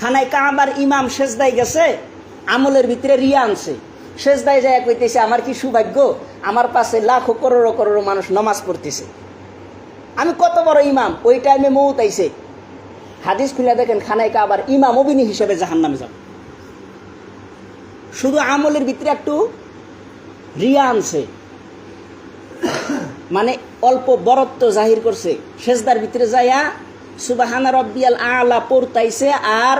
খানায় কাবার ইমাম সেজদায় গেছে, আমলের ভিতরে রিয়া আনছে। সেজদায় যায় কইতেছে, আমার কি সৌভাগ্য? আমার পাশে লাখো করোড়ো করোড়ো মানুষ নমাজ পড়তেছে। আমি কত বড় ইমাম, ওই টাইমে মৌত আইছে। হাদিস খুলে দেখেন, খানায় কাবার ইমাম অবিনী হিসেবে জাহান নামে যাবে। শুধু আমলের ভিতরে একটু রিয়া আনছে। মানে অল্প বরত্ব জাহির করছে। সেজদার ভিতরে যাইয়া সুবাহানা রব্বিয়াল আলা পড়তাইছে আর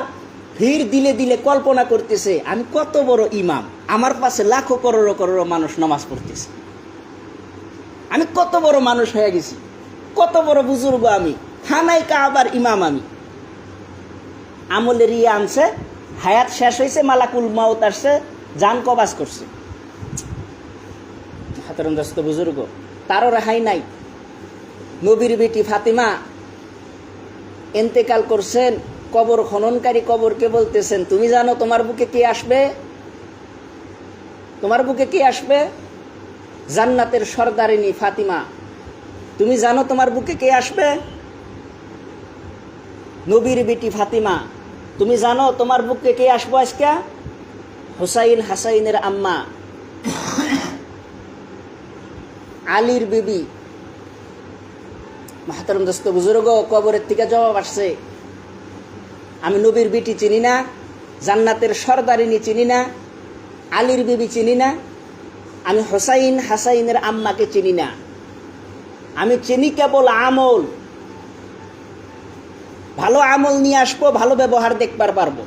ভিড় দিলে দিলে কল্পনা করতেছে, আমি কত বড় ইমাম, আমার পাশে লাখো করোড়ো করোড়ো মানুষ নামাজ পড়তেছে। আমি কত বড় মানুষ হয়ে গেছি, কত বড় বুজুর্গ আমি, থানায় কাবার ইমাম আমি। আমলের ইয়ে আনছে, হায়াত শেষ হয়েছে মালাকুল মাউত আসছে জান কবাজ করছে। হাতের বুজুর্গ, তারও রেহাই নাই। নবীর বেটি ফাতিমা এন্তেকাল করছেন, কবর খননকারী কবরকে বলতেছেন, তুমি জানো তোমার বুকে কে আসবে? তোমার বুকে কে আসবে? জান্নাতের সর্দারিনী ফাতিমা। তুমি জানো তোমার বুকে কে আসবে? নবীর বেটি ফাতিমা। তুমি জানো তোমার বুকে কে আসব আজকে? হুসাইন হাসাইনের আম্মা। আলীর বিবি। মাহাতারম দোস্ত, বুজুর্গ কবরের থেকে জবাব আসছে। আমি নবীর বিটি চিনি না, জান্নাতের সর্দারিনী চিনি না, আলীর বিবি চিনি না, আমি হোসাইন হাসাইনের আম্মাকে চিনি না। আমি চিনি কেবল আমল। ভালো আমল নিয়ে আসব, ভালো ব্যবহার দেখবার পারব।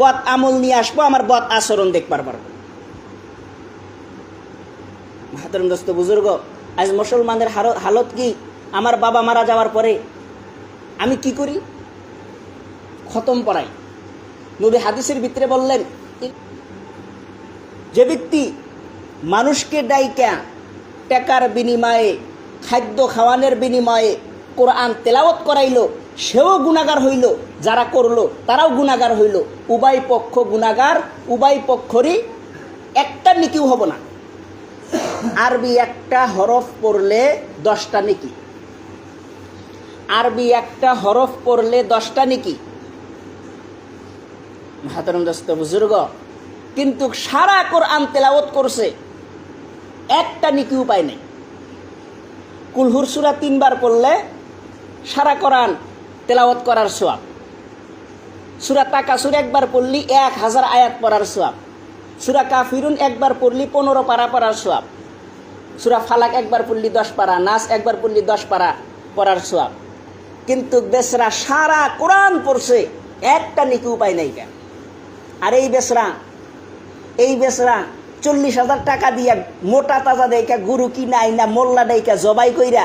বদ আমল নিয়ে আসব, আমার বদ আচরণ দেখবার পারব। মাহাতরম দোস্ত, বুজুর্গ, আজ মুসলমানের হালত কি? আমার বাবা মারা যাওয়ার পরে আমি কি করি? খতম পড়াই। নবী হাদিসের ভিতরে বললেন, যে ব্যক্তি মানুষকে ডাইকা টাকার বিনিময়ে, খাদ্য খাওয়ানোর বিনিময়ে কোরআন তেলাওয়াত করাইল, সেও গুণাগার হইল, যারা করল তারাও গুণাগার হইল। উভয় পক্ষ গুণাগার উভয় পক্ষরই একটা নিকিও হব না। আরবি একটা হরফ পড়লে দশটা নেকি। আরবি একটা হরফ পড়লে দশটা নেকি? মাহাতরম দস্ত, বুজুর্গ, কিন্তু সারা কোরআন তেলাওত করছে, একটা নিকি উপায় নেই। কুলহুর সুরা তিনবার পড়লে সারা কোরআন তেলাওয়াত করার সোয়াব। সুরা তাকাসুর একবার পড়লি এক হাজার আয়াত পড়ার সোয়াব। সুরা কাফিরুন একবার পড়লি পনেরো পারা পড়ার সোয়াব। সুরা ফালাক একবার পড়লি দশ পারা নাচ একবার পড়লি দশ পারা পড়ার সোয়াব। কিন্তু বেসরা সারা কোরআন পড়ছে, একটা নিকি উপায় নাই কেন? আর এই বেসরা এই বেসরা চল্লিশ হাজার টাকা দিয়া মোটা তাজা দেইকা গুরু কি নাই না মোল্লা দেইকা জবাই কইরা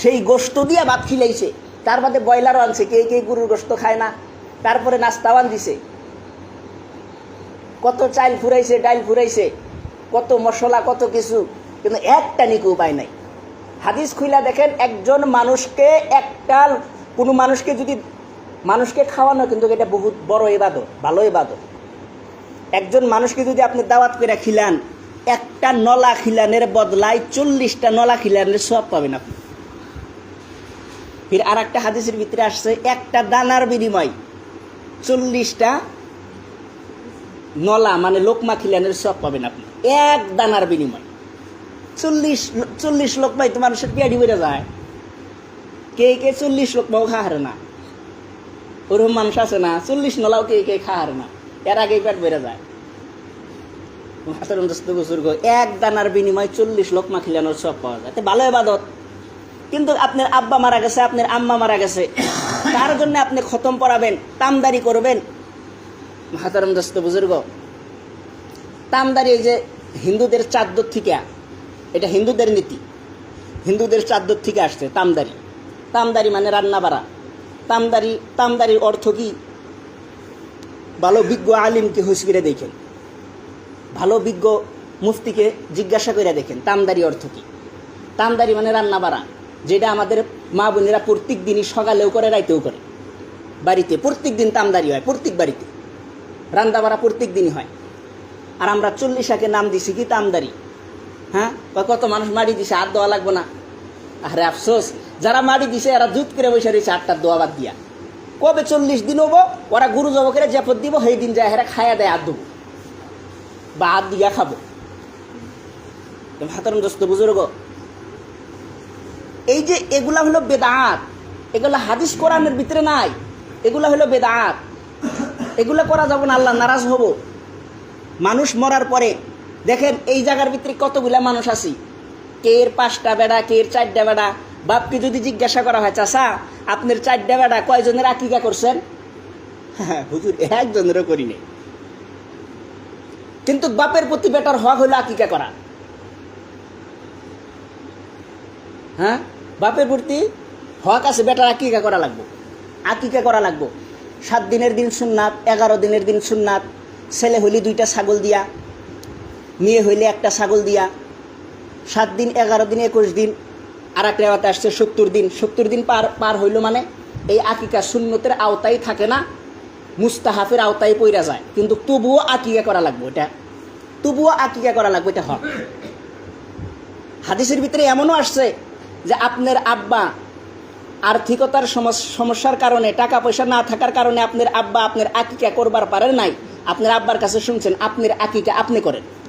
সেই গোস্ত দিয়া ভাত খিলাইছে। তার বাদে ব্রয়লারও আনছে, কে কে গরুর গোস্ত খায় না? তারপরে নাস্তাওয়ান দিছে। কত চাইল ফুরাইছে ডাইল ফুরাইছে, কত মশলা, কত কিছু, কিন্তু একটা নিকু উপায় নাই। হাদিস খুইলা দেখেন, একজন মানুষকে, একটা কোনো মানুষকে যদি মানুষকে খাওয়ানো, কিন্তু এটা বহুত বড় ইবাদত, ভালো ইবাদত। একজন মানুষকে যদি আপনি দাওয়াত করে খিলান, একটা নলা খিলানের বদলায় চল্লিশটা নলা খিলানের সব পাবেন আপনি। ফির আর একটা হাদিসের ভিতরে আসছে, একটা দানার বিনিময় চল্লিশটা নলা মানে লোকমা খিলানের সব পাবেন আপনি। এক দানার বিনিময়। চল্লিশ চল্লিশ লোকমাই তো মানুষের পেয়াডি বেড়ে যায়। কে কে চল্লিশ লোকমাও খা হারে না। ওরকম মানুষ আছে না, চল্লিশ নলাও কে কে খা হারে না। এর আগেই পেট বেড়ে যায়। এক দানার বিনিময় চল্লিশ লোকমা খিলানোর সব পাওয়া যায়। ভালো এবাদত কিন্তু আপনার আব্বা মারা গেছে, আপনার আম্মা মারা গেছে। তার জন্য আপনি খতম পড়াবেন তামদারি করবেন। হাতারম দোস্ত বুজুর্গ তামদারি যে হিন্দুদের চাদ্দর থেকে এটা হিন্দুদের নীতি। হিন্দুদের চাদ্দর থেকে আসছে, তামদারি। তামদারি মানে রান্না বাড়া। তামদারি, তামদারির অর্থ কি? ভালো বিজ্ঞ আলিমকে হুঁশ করে দেখেন। ভালো বিজ্ঞ মুফতিকে জিজ্ঞাসা করে দেখেন, তামদারি অর্থ কি? তামদারি মানে রান্না বাড়া, যেটা আমাদের মা বোনেরা প্রত্যেক দিনই সকালেও করে রাইতেও করে। বাড়িতে প্রত্যেক দিন তামদারি হয়, প্রত্যেক বাড়িতে। রান্না বাড়া প্রত্যেক দিনই হয়। আর আমরা চল্লিশাকে নাম দিছি কি তামদারি। হ্যাঁ? কয়, কত মানুষ মারি দিছে, আর দেওয়া লাগবে না। আরে আফসোস, যারা মারি দিছে, এরা জুত করে বসে রয়েছে, আটটার দোয়া বাদ দিয়া। কবে চল্লিশ দিন হব? ওরা গুরু জবকের জেপত দিব, সেই দিন যায় হেরা খায়া দেয়, আর দেবো। বা হাত দিয়া খাব। হাতারম দোস্ত, বুজুর্গ। এই যে এগুলা হলো বেদাঁত, এগুলা হাদিস কোরআনের ভিতরে নাই, এগুলা হলো বেদাঁত। এগুলা করা যাব না, আল্লাহ নারাজ হব। মানুষ মরার পরে দেখেন, এই জায়গার ভিতরে কতগুলা মানুষ আছি? কে এর পাঁচটা বেড়া কে এর চারটা বেড়া? বাপকে যদি জিজ্ঞাসা করা হয় চাষা আপনার চারটা বেড়া কয়জনের আকিকা করছেন? হ্যাঁ হুজুর, একজনেরও করিনি কিন্তু বাপের প্রতি বেটার হক হলো আকিকা করা। হ্যাঁ? বাপের প্রতি হক আছে বেটার আকিকা করা লাগবো। আকিকা করা লাগবো। সাত দিনের দিন সুন্নাত, এগারো দিনের দিন সুন্নাত, ছেলে হইলে দুইটা ছাগল দিয়া মেয়ে হইলে একটা ছাগল দিয়া। সাত দিন, এগারো দিন, একুশ দিন আর একটা রেওয়াতে আসছে সত্তর দিন। সত্তর দিন পার পার হইল মানে এই আকিকা সুন্নতের আওতায় থাকে না, মুস্তাহাফের আওতায় পইরা যায়। কিন্তু তবুও আকিকা করা লাগবে এটা। তবুও আকিকা করা লাগবে এটা হক। হাদিসের ভিতরে এমনও আসছে যে আপনার আব্বা আর্থিকতার সমস- সমস্যার কারণে টাকা পয়সা না থাকার কারণে আপনার আব্বা আপনার আকিকা করবার পারেন নাই। আপনার আব্বার কাছে শুনছেন, আপনার আকিকা আপনি করেন।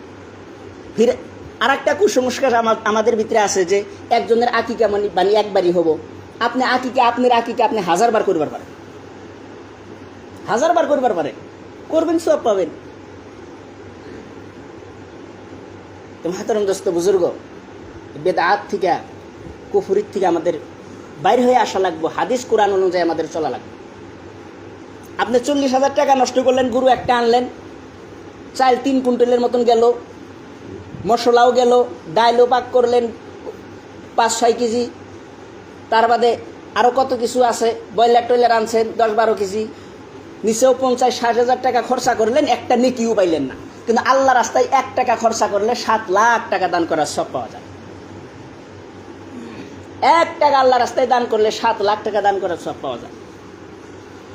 ফির আর একটা কুসংস্কার আমা- আমাদের ভিতরে আছে যে একজনের আকিকা মানে মানে একবারই হব। আপনি আকিকা আপনার আকিকা আপনি হাজার বার করবার পারেন। হাজার বার করবার পারেন। করবেন, সব পাবেন। মাহাতরম দোস্ত, বুজুর্গ, বেদাত থেকে, কুফুরির থেকে আমাদের বাইর হয়ে আসা লাগবো। হাদিস, কোরআন অনুযায়ী আমাদের চলা লাগবে। আপনি চল্লিশ হাজার টাকা নষ্ট করলেন, গুরু একটা আনলেন, চাল তিন কুইন্টালের মতন গেল মশলাও গেল, ডাইলও পাক করলেন পাঁচ ছয় কেজি। তার বাদে আরও কত কিছু আছে? ব্রয়লার টয়লার আনছেন দশ বারো কেজি। নিচেও পঞ্চাশ ষাট হাজার টাকা খরচা করলেন, একটা নেকিও পাইলেন না। কিন্তু আল্লাহ রাস্তায় এক টাকা খরচা করলে সাত লাখ টাকা দান করার সব পাওয়া যায়। এক টাকা আল্লাহ রাস্তায় দান করলে সাত লাখ টাকা দান করার সব পাওয়া যায়।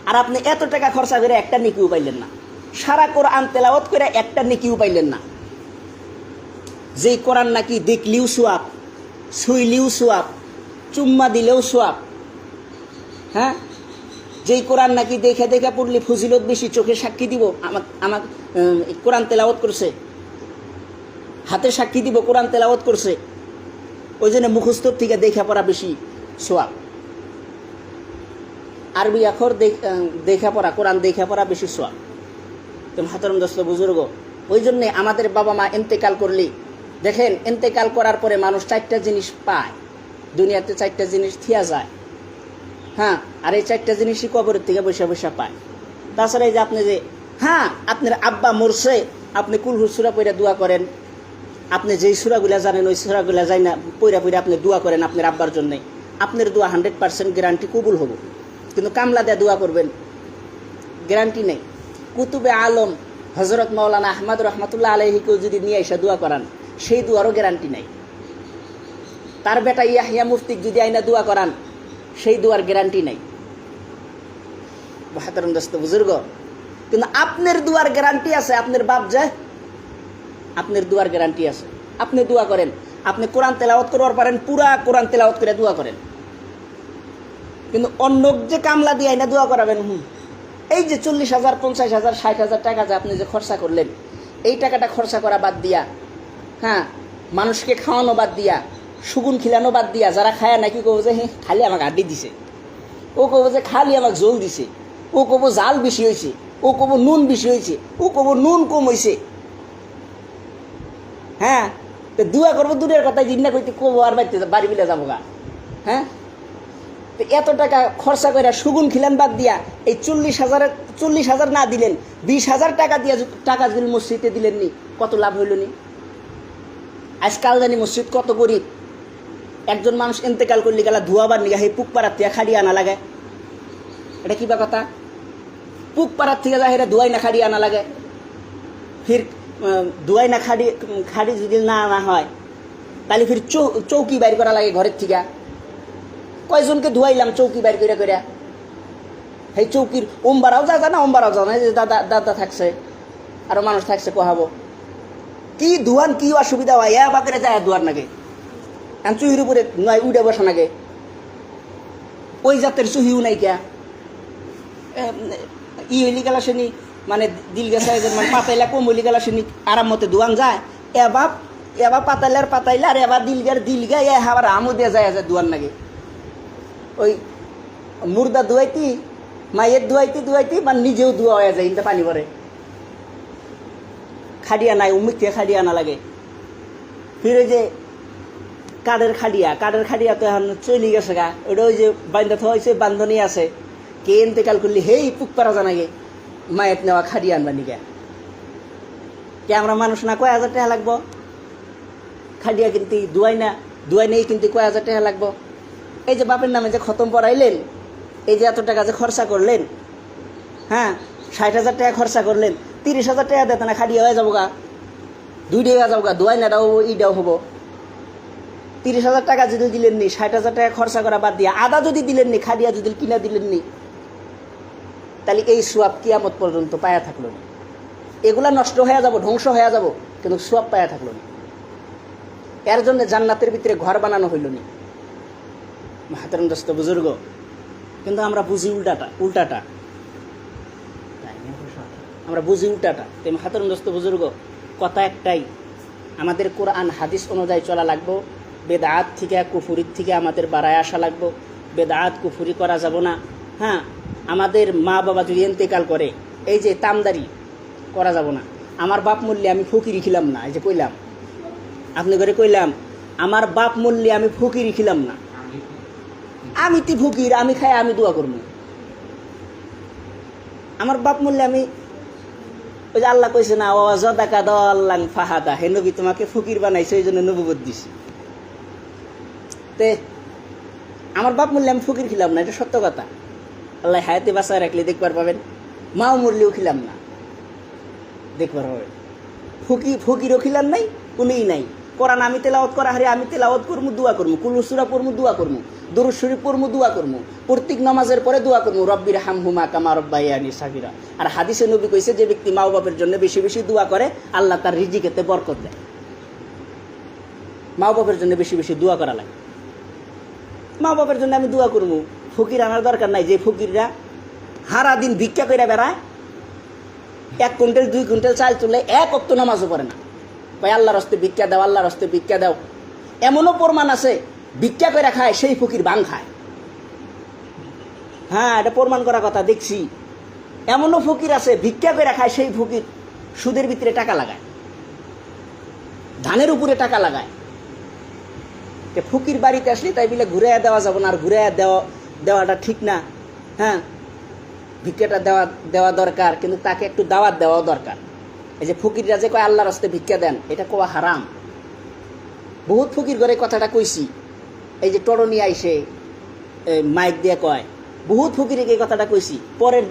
আর আপনি এত টাকা খরচা করে একটা নেকিও পাইলেন না। সারা কোরআন তেলাওয়াত করে একটা নেকিও পাইলেন না। যেই কোরআন নাকি দেখলিও সোয়াব শুইলিও সোয়াব চুম্মা দিলেও সোয়াব। হ্যাঁ? যেই কোরআন নাকি দেখে দেখে পড়লে ফজিলত বেশি চোখে সাক্ষী দিব আমাক উম, কোরআন তেলাওয়াত করছে। হাতে সাক্ষী দিব কোরআন তেলাওয়াত করছে। ওই জন্য মুখস্থর থেকে দেখে পড়া বেশি সোয়াব। আরবি আখর দেখ- পড়া কোরআন দেখা পড়া বেশি সোয়াব। তুমি হাতরম দোস্ত বুজুর্গ ওই জন্যে আমাদের বাবা মা এন্তেকাল করলে দেখেন এন্তেকাল করার পরে মানুষ চারটা জিনিস পায়। দুনিয়াতে চারটা জিনিস থিয়া যায়। হ্যাঁ আর এই চারটা জিনিসই কবরের থেকে বসে বসে পায়। তাছাড়া এই যে আপনি যে হ্যাঁ আপনার আব্বা মরছে, আপনি কুলহুর সুরা পইরা দোয়া করেন। আপনি যেই সুরাগুলা জানেন, ওই সুরাগুলা যাই না, পইরা পইরা আপনি দোয়া করেন আপনার আব্বার জন্যে। আপনার দোয়া হান্ড্রেড পার্সেন্ট গ্যারান্টি কবুল হব। কিন্তু কামলা দেয়া দোয়া করবেন। গ্যারান্টি নেই। কুতুবে আলম হজরত মৌলানা আহমদ রহমতুল্লাহ আলহিকেও যদি নিয়ে এসে দোয়া করান। সেই দোয়ারও গ্যারান্টি নাই। তার বেটা ইয়াহিয়া মুফতিক যদি আইনা দোয়া করান, সেই দোয়ার গ্যারান্টি নাই। বাহাতরম দোস্ত বুজুর্গ, কিন্তু আপনার দুয়ার গ্যারান্টি আছে, আপনার বাপ যায় আপনার দুয়ার গ্যারান্টি আছে। আপনি দোয়া করেন, আপনি কোরআন তেলাওয়াত করবার পারেন, পুরা কোরআন তেলাওয়াত করে দোয়া করেন। কিন্তু অন্য যে কামলা দিয়ে আইনা দোয়া করাবেন, হুম, এই যে চল্লিশ হাজার, পঞ্চাশ হাজার, ষাট হাজার টাকা যে আপনি যে খরচা করলেন, এই টাকাটা খরচা করা বাদ দিয়া হ্যাঁ মানুষকে খাওয়ানো বাদ দিয়া সুগুন খিলানো বাদ দিয়া যারা খায় নাকি কব যে হ্যাঁ খালি আমাকে আড্ডি দিছে। ও কব যে, খালি আমাকে জল দিছে। ও কব জাল বেশি হয়েছে ও কব নুন বেশি হয়েছে ও কব নুন কম হয়েছে হ্যাঁ তো দুয়া করব, দূরের কথা জিন্না কইতে কব আর বাড়িতে বাড়ি বিলে যাব গা। হ্যাঁ তো এত টাকা খরচা করে সুগুন খিলেন বাদ দিয়া এই চল্লিশ হাজারের চল্লিশ হাজার না দিলেন, বিশ হাজার টাকা দিয়া টাকা যদি মসজিদে দিলেন নি কত লাভ হইল নি? আজকাল জানি মসজিদ কত গরিব। একজন মানুষ এন্তেকাল করলে গেলা ধোয়াবার নিগা, সেই পুক পাড়ার থেকে খাড়ি আনা লাগে। এটা কিবা কথা? পুক পাড়ার থেকে যা সেটা ধোয়াই না খাড়ি আনা লাগে। ফির ধোয়াই না খাড়ি খাড়ি যদি না আনা হয়, তাহলে ফির চৌ, চৌকি বাইর করা লাগে ঘরের থেকে। কয়জনকে ধুয়াইলাম চৌকি বাইর করে করে সেই চৌকির ওমবারাও যা জানা ওমবারাও জানা যে দাদা দাদা থাকছে, আরও মানুষ থাকছে কহাবো কি ধুয়ান কি অসুবিধা হয়? এ বাকেরে যায় ধোয়ার নাগে। এখন চুহির উপরে নয় উঠে বসা নাগে। ওই জাতের চুহিও নাই কে ই হইলি গেলা শুনি মানে দিল গেছে মানে পাতাইলা কম হইলি গেলা শুনি আরাম মতে দুয়ান যায়। এবার এবার পাতাইলার পাতাইলা, আর এবার দিলগার দিলগা এ আবার আমও দিয়ে যায় যায় দুয়ান নাগে। ওই মুর্দা ধুয়াইতি মায়ের ধুয়াইতে ধুয়াইতে মানে নিজেও ধোয়া হয়ে যায় ইনটা পানি ভরে। খাডিয়া নাই উমিক থেকে খাডিয়া না লাগে। ফিরে যে কাঠের খাডিয়া? কাঠের খাডিয়া তো এখন চলি গেছে গা। ওটা ওই যে বান্ধা হয়েছে বান্ধনী আছে। কে ইন্তেকাল করলি? হেই, পুক পারা জানাগে মায়ের নেওয়া খাডিয়া আনবা নিকে কে আমরা মানুষ না কয় হাজার টাকা লাগবো? খাডিয়া কিন্তু দুয়াই না, দুয়াই নেই কিন্তু কয় হাজার টাকা লাগবো? এই যে বাপের নামে যে খতম পড়াইলেন, এই যে এত টাকা যে খরচা করলেন হ্যাঁ ষাট হাজার টাকা খরচা করলেন তিরিশ হাজার টাকা দেতে না খাডিয়া হয়ে যাব গা দুই টাকা যাব গা দুয়াই নাটাও ইটাও হব। তিরিশ হাজার টাকা যদি দিলেন নি, ষাট হাজার টাকা খরচা করা বাদ দিয়ে, আদা যদি দিলেন নি খাডিয়া যদি কিনা দিলেন নি, তাহলে এই সোয়াব কিয়ামত পর্যন্ত পায়া থাকল না। এগুলা নষ্ট হয়ে যাব, ধ্বংস হয়ে যাব, কিন্তু সোয়াব পায়া থাকল না। এর জন্য জান্নাতের ভিতরে ঘর বানানো হইল নি। হাতের দোস্ত, বুজুর্গ, কিন্তু আমরা বুঝি উল্টাটা উল্টাটা। আমরা বুঝি উল্টাটা। তেমন হাতের দোস্ত বুজুর্গ, কথা একটাই। আমাদের কোরআন, হাদিস অনুযায়ী চলা লাগবো। বেদাত থেকে, কুফুরির থেকে আমাদের বাড়ায় আসা লাগবো। বেদাত, কুফুরি করা যাব না। হ্যাঁ আমাদের মা বাবা যদি এন্তেকাল করে, এই যে তামদারি, করা যাব না। আমার বাপ মূল্যে আমি ফকিরি খিলাম না, এই যে কইলাম। আপনি করে কইলাম, আমার বাপ মূল্যে আমি ফকিরি খিলাম না। আমি তি ফকির, আমি খাই আমি দোয়া করব। আমার বাপ মূল্যে আমি ওই যে আল্লাহ কইছে না ও জদাকা দল্লাং ফাহাদা। হে নবী, তোমাকে ফকির বানাইছে ওই জন্য নবুবত দিছি। তে, আমার বাপ মূল্যে আমি ফকির খিলাম না, এটা সত্য কথা। আল্লাহ হায়াতে বাসায় রাখলে দেখবার পাবেন, মাও মরলেও খিলাম না। দেখবার পাবেন। ফকি, ফকিরও খিলাম নাই, কোনোই নাই। কোরআন আমি তেলাওয়াত করা হারে আমি তেলাওয়াত করমু, দোয়া করমু, কুলুসুরা পড়মু, দোয়া করমু। দরুদ শরীফ পড়মু, দোয়া করমু। প্রত্যেক নামাজের পরে দোয়া করমু রব্বির হাম হুমা কামা রব্বাইয়ানি সাকিরা আর হাদিসে নবী কইছে, যে ব্যক্তি মা বাপের জন্য বেশি বেশি দোয়া করে, আল্লাহ তার রিজিকেতে বরকত দেয়। মা বাপের জন্য বেশি বেশি দোয়া করা লাগে। মা বাপের জন্য আমি দোয়া করব ফকির আনার দরকার নাই যে ফকিররা হারা দিন ভিক্ষা করে বেড়ায়, এক কুইন্টাল, দুই কুইন্টাল চাল তুলে এক অক্ত নামাজও পড়ে না। ভাই আল্লাহর হস্তে ভিক্ষা দাও, আল্লাহর হস্তে ভিক্ষা দাও। এমনও প্রমাণ আছে ভিক্ষা করে খায়, সেই ফকির বাং খায়। হ্যাঁ এটা প্রমাণ করা কথা, দেখছি। এমনও ফকির আছে, ভিক্ষা করে খায়, সেই ফকির সুদের ভিতরে টাকা লাগায়। ধানের উপরে টাকা লাগায়। তে ফকির বাড়িতে আসলে, তাই বলে ঘুরে দেওয়া যাবে না, আর ঘুরে দেওয়া, দেওয়াটা ঠিক না। হ্যাঁ ভিক্ষাটা দেওয়া দেওয়া দরকার, কিন্তু তাকে একটু দাওয়াত দেওয়াও দরকার। এই যে ফকিররা যে কয়, আল্লাহর হস্তে ভিক্ষা দেন এটা কোয়া হারাম। বহুত ফকির ঘরে কথাটা কইছি। এই যে টরনি আইসে মাইক দিয়ে কয়, বহুত ফকিরে এই কথাটা কইছি। পরের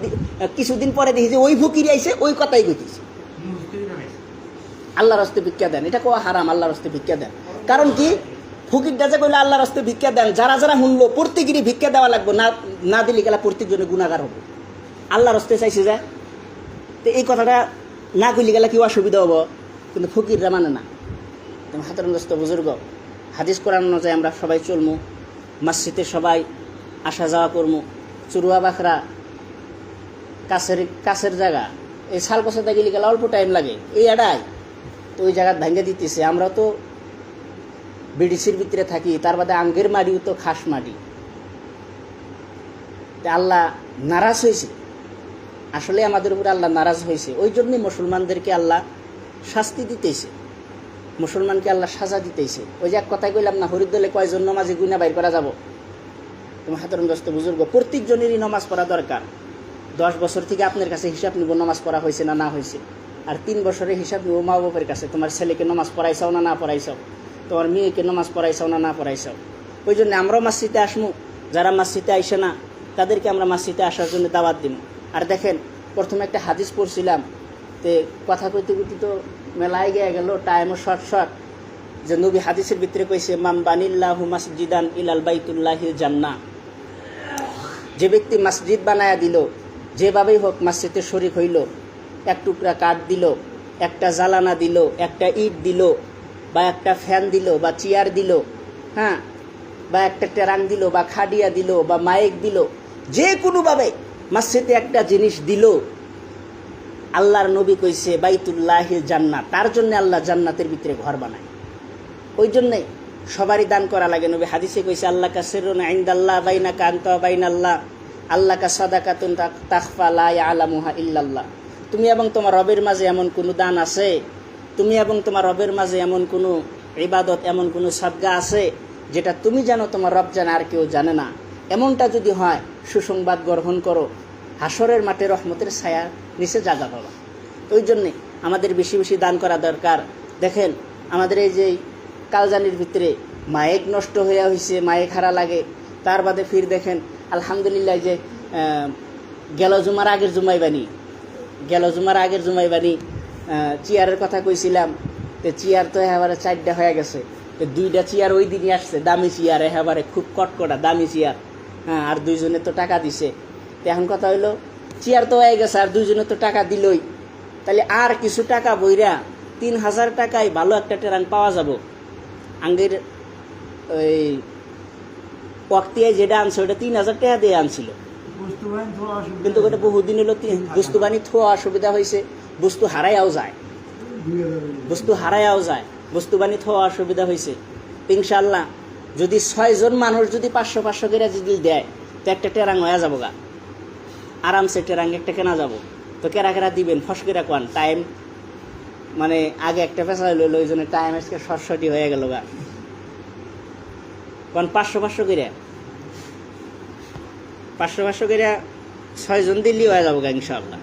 কিছুদিন পরে দেখি যে ওই ফকির আইসে, ওই কথাই কইতেছি। আল্লাহর হস্তে ভিক্ষা দেন। এটা কোয়া হারাম, আল্লাহর হস্তে ভিক্ষা দেন। কারণ কি? ফকিরটা যে কইলে আল্লাহর হস্তে ভিক্ষা দেন, যারা যারা শুনলো প্রত্যেকেরই ভিক্ষা দেওয়া লাগবে। না না দিলে গেলা প্রত্যেকজনে গুণাগার হবে। আল্লাহর হস্তে চাইছে যে, তো এই কথাটা না কইলে গেলে কি অসুবিধা হব? কিন্তু ফকিররা মানে না। হাতের দোস্ত বুজুর্গ হাদিস কোরআন অনুযায়ী আমরা সবাই চলমু, মসজিদে সবাই আসা যাওয়া করমু চুরুয়া বাখরা কাছের কাছের জায়গা। এই শাল বসাতে গেলে গেলে অল্প টাইম লাগে। এই এড়াই তো ওই জায়গা ভাঙ্গে দিতেছে। আমরা তো বিডিসির ভিতরে থাকি, তার বাদে আঙ্গের মাটিও তো খাস মাটি আল্লাহ নারাজ হয়েছে। আসলে আমাদের উপরে আল্লাহ নারাজ হয়েছে। ওই জন্যই মুসলমানদেরকে আল্লাহ শাস্তি দিতেছে। মুসলমানকে আল্লাহ সাজা দিতেছে। ওই যে এক কথাই কইলাম না হরিদলে কয়জন নমাজে গুইনা বাইর করা যাব? তোমার হাতের দোস্ত বুজুর্গ প্রত্যেকজনেরই নমাজ পড়া দরকার। দশ বছর থেকে আপনার কাছে হিসাব নিব নমাজ পড়া হয়েছে না না হয়েছে। আর তিন বছরের হিসাব নিব মা বাবার কাছে, তোমার ছেলেকে নমাজ পড়াইছাও না না পড়াইছাও? তোমার মেয়েকে নমাজ পড়াইছাও না না পড়াইছাও? ওই জন্য আমরাও মাসিতে আসমু। যারা মাসিতে আইসে না, তাদেরকে আমরা মাসিতে আসার জন্য দাওয়াত দিব আর দেখেন, প্রথমে একটা হাদিস পড়ছিলাম, তে কথা কইতে কইতে তো মেলায় গিয়ে গেল টাইমও শর্ট শর্ট যে নবী হাদিসের ভিতরে কইছে মাম বানিল্লাহু মাসজিদান ইলাল বাইতুল্লাহিল জান্নাহ। যে ব্যক্তি মসজিদ বানায়া দিল, যেভাবেই হোক মসজিদে শরিক হইল, এক টুকরা কাঠ দিল, একটা জ্বালানা দিল, একটা ইট দিল, বা একটা ফ্যান দিল, বা চেয়ার দিল হ্যাঁ বা একটা টেরাং দিল, বা খাডিয়া দিল, বা মাইক দিল, যে কোনোভাবে মসজিদে একটা জিনিস দিল আল্লাহর নবী কইছে বাইতুল্লাহ জান্নাত। তার জন্য আল্লাহ জান্নাতের ভিতরে ঘর বানায়। ওই জন্যে সবারই দান করা লাগে। নবী হাদিসে কইছে আল্লাহ কা সিরুন ইনদাল্লাহ বাইনা কান্ত বাইন আল্লাহ আল্লাহ কা সাদাকাতুন তাখফা লা ইয়ালামুহা ইল্লাল্লাহ। তুমি এবং তোমার রবের মাঝে এমন কোনো দান আছে? তুমি এবং তোমার রবের মাঝে এমন কোনো ইবাদত, এমন কোনো সাদগা আছে? যেটা তুমি জানো তোমার রব জানে, আর কেউ জানে না। এমনটা যদি হয়, সুসংবাদ গ্রহণ করো। হাসরের মাঠে রহমতের ছায়া নিচে জায়গা পাবা। ওই জন্যে আমাদের বেশি বেশি দান করা দরকার। দেখেন, আমাদের এই যে কালজানির ভিতরে মায়েক নষ্ট হয়ে হয়েছে মায়েক হারা লাগে। তার বাদে ফির দেখেন, আলহামদুলিল্লাহ যে গেল জুমার আগের জুমাই বানি গেল জুমার আগের জুমাই বানি চেয়ারের কথা কইছিলাম। তো চেয়ার তো এবারে চারটা হয়ে গেছে। তো দুইটা চেয়ার ওই দিনই আসছে, দামি চেয়ার এবারে খুব কটকটা, দামি চেয়ার। হ্যাঁ আর দুইজনে তো টাকা দিছে। তো এখন কথা হইল চেয়ার তো হয়ে গেছে আর দুইজনে তো টাকা দিলই। তাহলে আর কিছু টাকা বইরা তিন হাজার টাকায় ভালো একটা ট্রেন পাওয়া যাব। আঙ্গের ওই পক্তিয়ায় যেটা আনছে ওটা তিন হাজার টাকা দিয়ে আনছিল। কিন্তু ওটা বহুদিন হলো বস্তু বানি থোয়া অসুবিধা হয়েছে বস্তু হারাইয়াও যায়। বস্তু হারাইয়াও যায় বস্তু বানি থোয়া অসুবিধা হয়েছে। ইনশাল্লাহ যদি ছয়জন মানুষ যদি পাঁচশো পাঁচশো করে যদি দেয় তো একটা টেরাং হয়ে যাব গা। আরামসে টেরাং একটা কেনা যাব। তো কেরা কেরা দিবেন? ফসকেরা করে কোয়ান। টাইম মানে আগে একটা পেশা লইল, ওই জন্য টাইম আজকে সরসটি হয়ে গেল গা। কোন পাঁচশো পাঁচশো করে। পাঁচশো পাঁচশো করে ছয়জন দিল্লি হয়ে যাব গা ইনশাল্লাহ